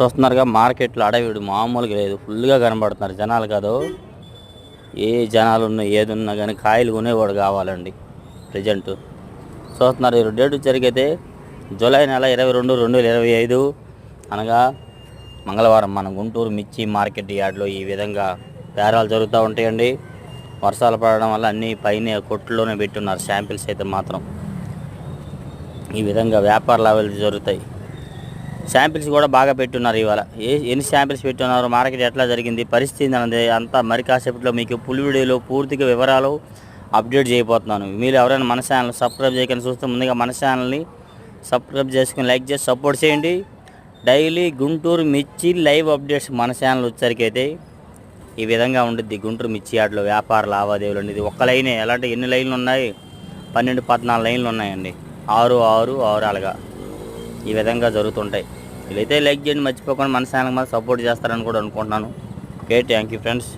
చూస్తున్నారుగా మార్కెట్లో అడవిడు మామూలుగా లేదు. ఫుల్గా కనబడుతున్నారు జనాలు కాదు. ఏ జనాలు ఉన్నా ఏది ఉన్నా కానీ కాయలు కొనేవాడు కావాలండి ప్రజెంట్. చూస్తున్నారు ఈ డేట్ జరిగితే జూలై నెల ఇరవై రెండు రెండు వేల ఇరవై ఐదు. అనగా మంగళవారం మన గుంటూరు మిర్చి మార్కెట్ యార్డ్లో ఈ విధంగా బేరాలు జరుగుతూ ఉంటాయండి. వర్షాలు పడడం వల్ల అన్నీ పైన కొట్టులోనే పెట్టున్నారు శాంపిల్స్ అయితే మాత్రం. ఈ విధంగా వ్యాపార లాభాలు జరుగుతాయి. శాంపిల్స్ కూడా బాగా పెట్టున్నారు ఇవాళ. ఏ ఎన్ని శాంపిల్స్ పెట్టున్నారు మార్కెట్ ఎట్లా జరిగింది పరిస్థితి అనేది అంతా మరి కాసేపట్లో మీకు ఫుల్ వీడియోలో పూర్తిగా వివరాలు అప్డేట్ చేయబోతున్నాను. మీరు ఎవరైనా మన ఛానల్ సబ్స్క్రైబ్ చేయకుండా చూస్తే ముందుగా మన ఛానల్ని సబ్స్క్రైబ్ చేసుకుని లైక్ చేసి సపోర్ట్ చేయండి. డైలీ గుంటూరు మిర్చి లైవ్ అప్డేట్స్ మన ఛానల్ వచ్చేసరికి అయితే ఈ విధంగా ఉంటుంది గుంటూరు మిర్చి ఆటలో వ్యాపార లావాదేవీలు అండి ఇది ఒక్క లైనే. ఎలాంటి ఎన్ని లైన్లు ఉన్నాయి? పన్నెండు పద్నాలుగు లైన్లు ఉన్నాయండి. ఆరు ఆరు ఆరు అలాగా ఈ విధంగా జరుగుతుంటాయి. వీళ్ళైతే లైక్ చేయండి మర్చిపోకుండా మన ఛానల్ మాత్రం సపోర్ట్ చేస్తారని కూడా అనుకుంటున్నాను. Okay thank you friends